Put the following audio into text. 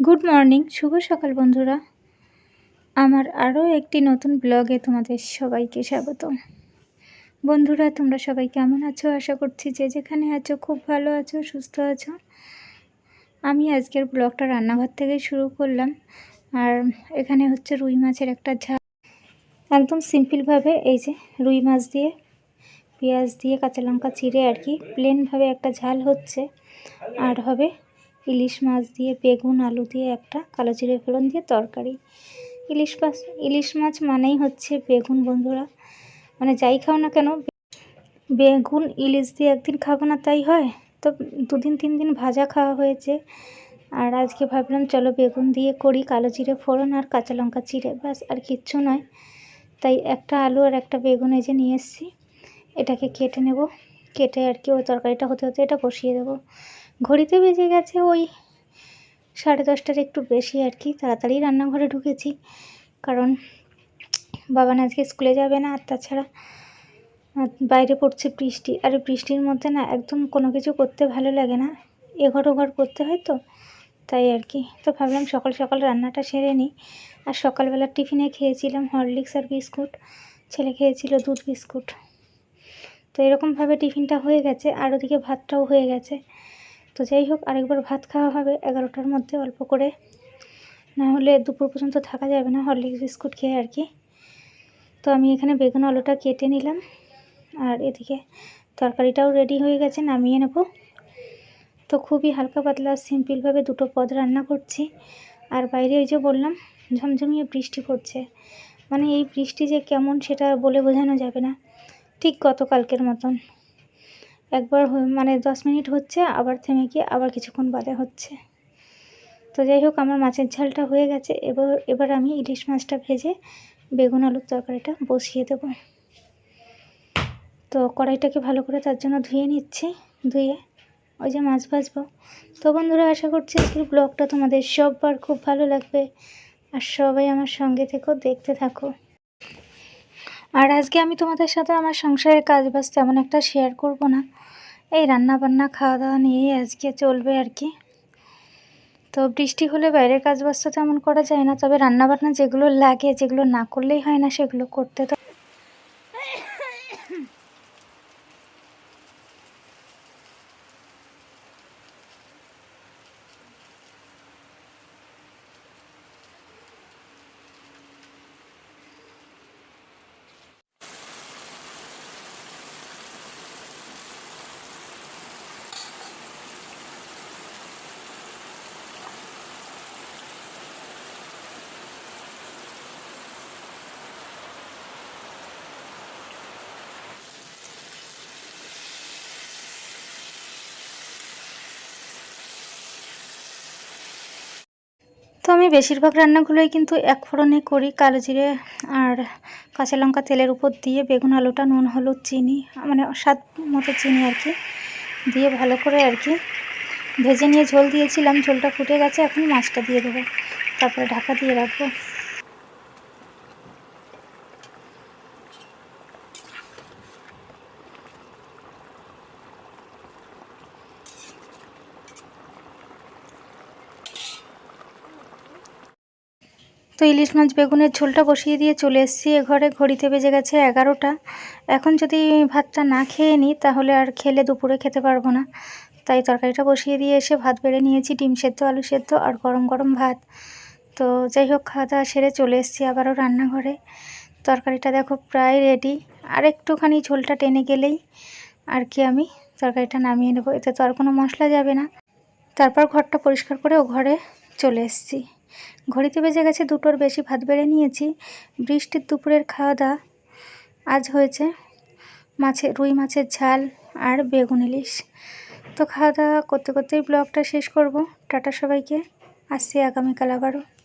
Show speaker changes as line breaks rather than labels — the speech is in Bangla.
গুড মর্নিং, শুভ সকাল বন্ধুরা। আমার আরও একটি নতুন ব্লগে তোমাদের সবাইকে স্বাগত। বন্ধুরা, তোমরা সবাই কেমন আছো? আশা করছি যে যেখানে আছো, খুব ভালো আছো, সুস্থ আছো। আমি আজকের ব্লগটা রান্নাঘর থেকে শুরু করলাম। আর এখানে হচ্ছে রুই মাছের একটা ঝাল। একদম সিম্পলভাবে এই যে রুই মাছ দিয়ে, পেঁয়াজ দিয়ে, কাঁচা লঙ্কা চিড়ে আর কি প্লেনভাবে একটা ঝাল হচ্ছে। আর হবে ইলিশ মাছ দিয়ে, বেগুন, আলু দিয়ে একটা, কালো জিরে ফোড়ন দিয়ে তরকারি। ইলিশ মাছ ইলিশ মাছ মানেই হচ্ছে বেগুন, বন্ধুরা। মানে যাই খাও না কেন, বেগুন, ইলিশ দিয়ে একদিন খাব না তাই হয়? তো দুদিন, তিন দিন ভাজা খাওয়া হয়েছে। আর আজকে ভাবলাম চলো বেগুন দিয়ে করি কালো জিরে ফোড়ন আর কাঁচা লঙ্কা চিড়ে, ব্যাস, আর কিচ্ছু নয়। তাই একটা আলু আর একটা বেগুন এই যে নিয়ে এসেছি। এটাকে কেটে নেব। কেটে আর কি ওই তরকারিটা হতে হতে এটা বসিয়ে দেবো। ঘড়িতে বেজে গেছে ওই সাড়ে দশটার একটু বেশি আর কি। তাড়াতাড়ি রান্নাঘরে ঢুকেছি। কারণ বাবান আজকে স্কুলে যাবে না, আর তাছাড়া বাইরে পড়ছে বৃষ্টি। আর বৃষ্টির মধ্যে না একদম কোনো কিছু করতে ভালো লাগে না। এঘর ওঘর করতে হয় তো, তাই আর কি। তো ভাবলাম সকাল সকাল রান্নাটা সেরে নিই। আর সকালবেলা টিফিনে খেয়েছিলাম হরলিক্স আর বিস্কুট। ছেলে খেয়েছিল দুধ বিস্কুট। তো এরকমভাবে টিফিনটা হয়ে গেছে। আর ওদিকে ভাতটাও হয়ে গেছে। তো যাই হোক, আরেকবার ভাত খাওয়া হবে। এগারোটার মধ্যে অল্প করে। না হলে দুপুর পর্যন্ত থাকা যাবে না, হরলিক্স বিস্কুট খেয়ে আর কি। তো আমি এখানে বেগুন আলুটা কেটে নিলাম। আর এদিকে তরকারিটাও রেডি হয়ে গেছে, নামিয়ে নেব। তো খুবই হালকা পাতলা সিম্পলভাবে দুটো পদ রান্না করছি। আর বাইরে ওই যে বললাম, ঝমঝমিয়ে বৃষ্টি পড়ছে। মানে এই বৃষ্টি যে কেমন সেটা বলে বোঝানো যাবে না। ঠিক গতকালকের মতন। একবার মানে দশ মিনিট হচ্ছে, আবার থেমে গিয়ে আবার কিছুক্ষণ বাদে হচ্ছে। তো যাই হোক, আমার মাছের ঝালটা হয়ে গেছে। এবার এবার আমি ইলিশ মাছটা ভেজে বেগুন আলুর তরকারিটা বসিয়ে দেব। তো কড়াইটাকে ভালো করে তার জন্য ধুয়ে নিচ্ছি। ধুয়ে ওই যে মাছ ভাজবো। তো বন্ধুরা, আশা করছি আজকের ব্লগটা তোমাদের সববার খুব ভালো লাগবে। আর সবাই আমার সঙ্গে থেকেও দেখতে থাকো। আর আজকে আমি তোমাদের সাথে আমার সংসারের কাজ বাজ তেমন একটা শেয়ার করব না। এই রান্না বান্না খাওয়া দাওয়া নিয়েই আজকে চলবে আর কি। তো বৃষ্টি হলে বাইরের কাজ বাজ তো তেমন করা যায় না, তবে রান্নাবান্না যেগুলো লাগে, যেগুলো না করলেই হয় না সেগুলো করতে তো তো আমি বেশিরভাগ রান্নাগুলোই কিন্তু এক ফোড়নে করি, কালো জিরে আর কাঁচা লঙ্কা তেলের উপর দিয়ে, বেগুন, আলুটা, নুন, হলুদ, চিনি মানে স্বাদ মতো চিনি আর কি, দিয়ে ভালো করে আর কি ভেজে নিয়ে ঝোল দিয়েছিলাম। ঝোলটা ফুটে গেছে, এখন মাছটা দিয়ে দেবো। তারপরে ঢাকা দিয়ে রাখব। তো ইলিশ মাছ বেগুনের ঝোলটা বসিয়ে দিয়ে চলে এসেছি। এ ঘরে ঘড়িতে বেজে গেছে এগারোটা। এখন যদি ভাতটা না খেয়ে নিই, তাহলে আর খেলে দুপুরে খেতে পারব না। তাই তরকারিটা বসিয়ে দিয়ে এসে ভাত বেড়ে নিয়েছি। ডিম সেদ্ধ, আলু সেদ্ধ আর গরম গরম ভাত। তো যাই হোক খাওয়া দাওয়া সেরে চলে এসেছি আবারও রান্নাঘরে। তরকারিটা দেখো প্রায় রেডি আর একটুখানি ঝোলটা টেনে গেলেই আর কি আমি তরকারিটা নামিয়ে নেব। এতে তো আর কোনো মশলা যাবে না। তারপর ঘরটা পরিষ্কার করে ও ঘরে চলে এসেছি। ঘড়িতে বেজে গেছে দুটোর বেশি, ভাত বেড়ে নিয়েছি। বৃষ্টির দুপুরের খাওয়া দাওয়া আজ হয়েছে। মাছে, রুই মাছের ঝাল আর বেগুন ইলিশ। তো খাওয়া দাওয়া করতে করতেই ব্লগটা শেষ করব। টাটা সবাইকে। আসছি আগামীকাল আবারও।